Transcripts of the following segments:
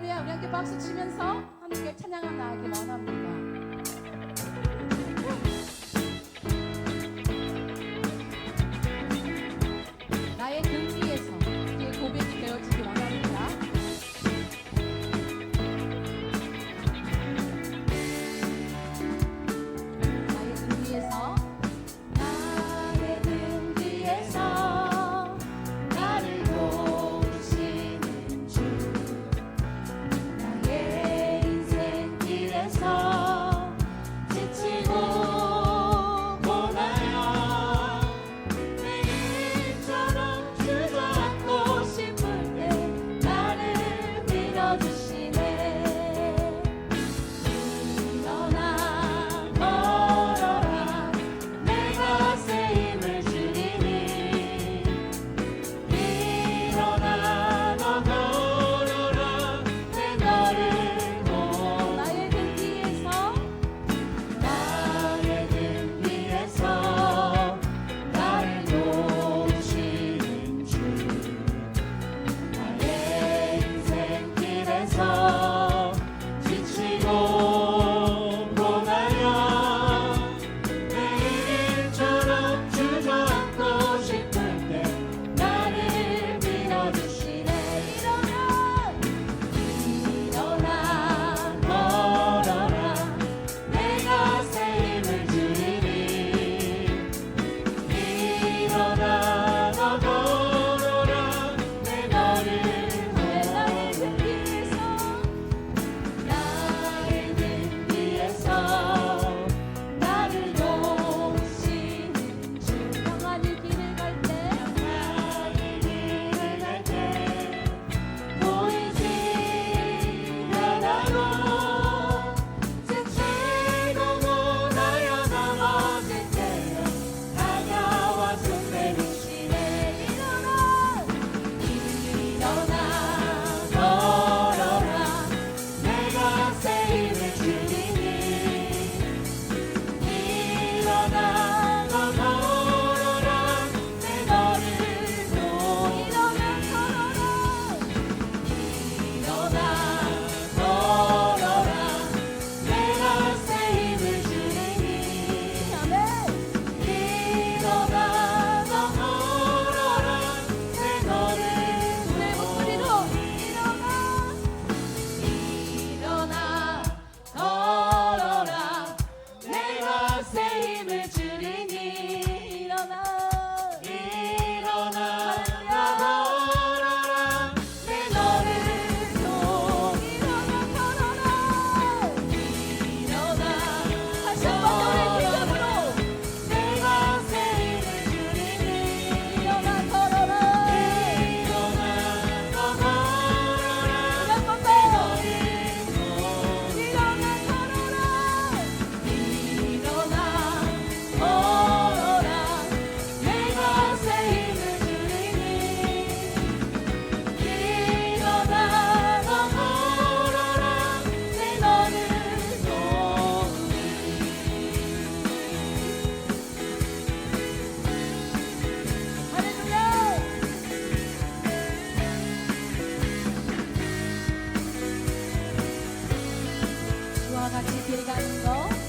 할렐루야. 우리 함께 박수 치면서 하나님께 찬양을 나가기 원합니다 어디 가는 거?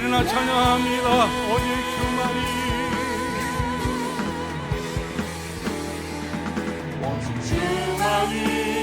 시리나 찬양합니다. 오직 주만이 오직 주만이